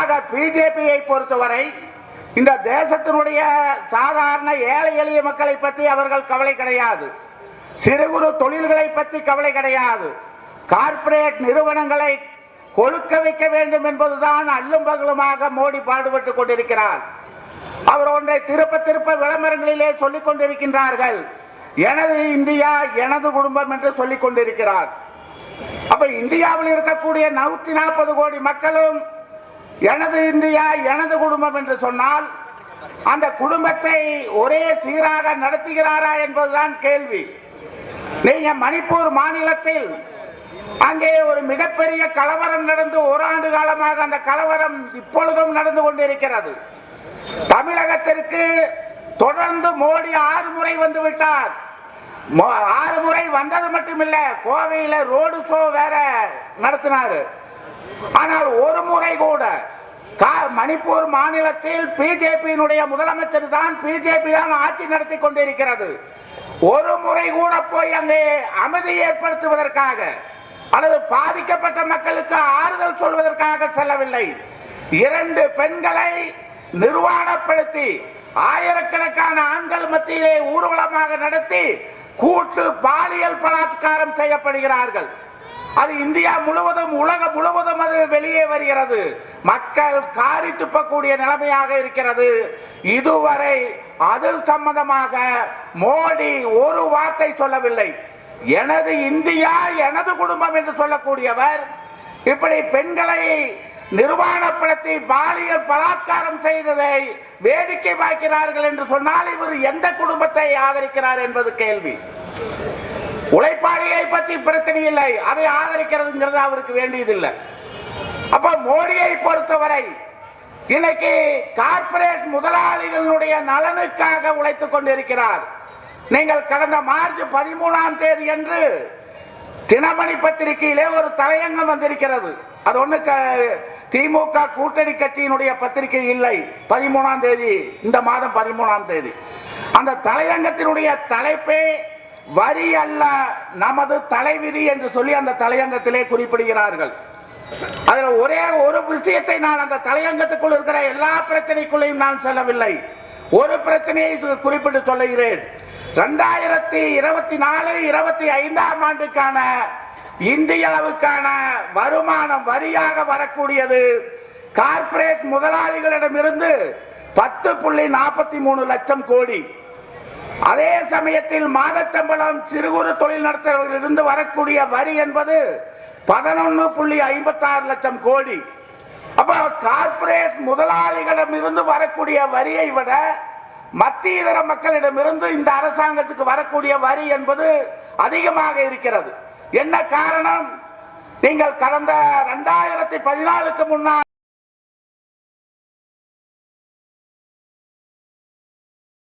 ஆக பிஜேபியை பொறுத்தவரை இந்த தேசத்தினுடைய சாதாரண ஏழை எளிய மக்களை பற்றி அவர்கள் கவலை கிடையாது. சிறு குறு தொழில்களை பற்றி கவலை கிடையாது. கார்ப்பரேட் நிறுவனங்களை கொழுக்க வைக்க வேண்டும் என்பதுதான் அல்லும் பகலுமாக மோடி பாடுபட்டுக் கொண்டிருக்கிறார். அவர் ஒன்றை திருப்ப திருப்ப விளம்பரங்களிலே சொல்லிக் கொண்டிருக்கின்றார்கள். எனது இந்தியா எனது குடும்பம் என்று சொல்லிக் கொண்டிருக்கிறார். அப்ப இந்தியாவில் இருக்கக்கூடிய நூத்தி நாற்பது கோடி மக்களும் எனது இந்தியா எனது குடும்பம் என்று சொன்னால் அந்த குடும்பத்தை ஒரே சீராக நடத்துகிறாரா என்பதுதான் கேள்வி. நீங்க மணிப்பூர் மாநிலத்தில் அங்கே ஒரு மிகப்பெரிய கலவரம் நடந்து ஒரு ஆண்டு காலமாக அந்த கலவரம் இப்பொழுதும் நடந்து கொண்டிருக்கிறது. தமிழகத்திற்கு தொடர்ந்து மோடி ஆறு முறை வந்து விட்டார். மோ- ஆறு முறை வந்தது மட்டுமில்ல கோவையில ரோடு ஷோ வேற நடத்தினாரு. ஆனால் ஒரு முறை கூட கா- மணிப்பூர் மாநிலத்தில் பிஜேபியினுடைய முதலமைச்சர் தான் பிஜேபி தான் ஆட்சி நடத்தி கொண்டிருக்கிறது. ஒரு முறை கூட போய் அங்கே அமைதி ஏற்படுத்துவதற்காக அல்லது பாதிக்கப்பட்ட மக்களுக்கு ஆறுதல் சொல்வதற்காக செல்லவில்லை. இரண்டு பெண்களை நிர்வாணப்படுத்தி ஆயிரக்கணக்கான ஆண்கள் மத்தியிலே ஊர்வலமாக நடத்தி கூட்டு பாலியல் பலாத்காரம் செய்யப்படுகிறார்கள். அது இந்தியா முழுவதும் உலகம் முழுவதும் அது வெளியே வருகிறது. மக்கள் காரி துப்பக்கூடிய நிலைமையாக இருக்கிறது. இதுவரை அது சம்பந்தமாக மோடி ஒரு வார்த்தை சொல்லவில்லை. எனது இந்தியா எனது குடும்பம் என்று சொல்லக்கூடியவர் இப்படி பெண்களை நிர்வாணப்படுத்தி பாலியல் பலாத்காரம் செய்ததை வேடிக்கை பார்க்கிறார்கள் என்று சொன்னால் இவர் எந்த குடும்பத்தை ஆதரிக்கிறார் என்பது கேள்வி. உழைப்பாளியை பற்றி பிரச்சனை இல்லை. அதை ஆதரிக்கிறதுங்கிறது அவருக்கு வேண்டியதில்லை. அப்ப மோடியை பொறுத்தவரை இன்னைக்கு கார்ப்பரேட் முதலாளிகளுடைய நலனுக்காக உழைத்துக் கொண்டிருக்கிறார். நீங்கள் கடந்த மார்ச் பதிமூணாம் தேதி என்று தினமணி பத்திரிகையிலே ஒரு தலையங்கம் வந்திருக்கிறது. அது ஒண்ணு க- திமுக கூட்டணி கட்சியினுடைய பத்திரிகை இல்லை. பதிமூணாம் தேதி இந்த மாதம் பதிமூணாம் தேதி. அந்த தலையங்கத்தினுடைய தலைப்பே வரி அல்ல நமது தலைவிதி என்று சொல்லி அந்த தலையங்கத்திலே குறிப்பிடுகிறார்கள். அதில் ஒரே ஒரு விஷயத்தை நான் அந்த தலையங்கத்துக்குள் இருக்கிற எல்லா பிரச்சனைக்குள்ளையும் நான் செல்லவில்லை. ஒரு பிரச்சனையை குறிப்பிட்டு சொல்லுகிறேன். ரெண்டாயிரத்தி இருபத்தி நாலு இருபத்தி ஐந்தாம் ஆண்டுக்கான இந்தியாவுக்கான வருமானம் வரியாக வரக்கூடியது கார்ப்பரேட் முதலாளிகளிடமிருந்து பத்து புள்ளி நாற்பத்தி மூணு லட்சம் கோடி. அதே சமயத்தில் மாதச்சம்பளம் சிறு குறு தொழில் நடத்துறவர்களிருந்து வரக்கூடிய வரி என்பது பதினொன்று புள்ளி ஐம்பத்தாறு லட்சம் கோடி. அப்ப கார்ப்பரேட் முதலாளிகளிடம் இருந்து வரக்கூடிய வரியை விட மத்திய இதர மக்களிடமிருந்து இந்த அரசாங்கத்துக்கு வரக்கூடிய வரி என்பது அதிகமாக இருக்கிறது. என்ன காரணம்? நீங்கள் கடந்த ரெண்டாயிரத்தி பதினாலுக்கு முன்னால்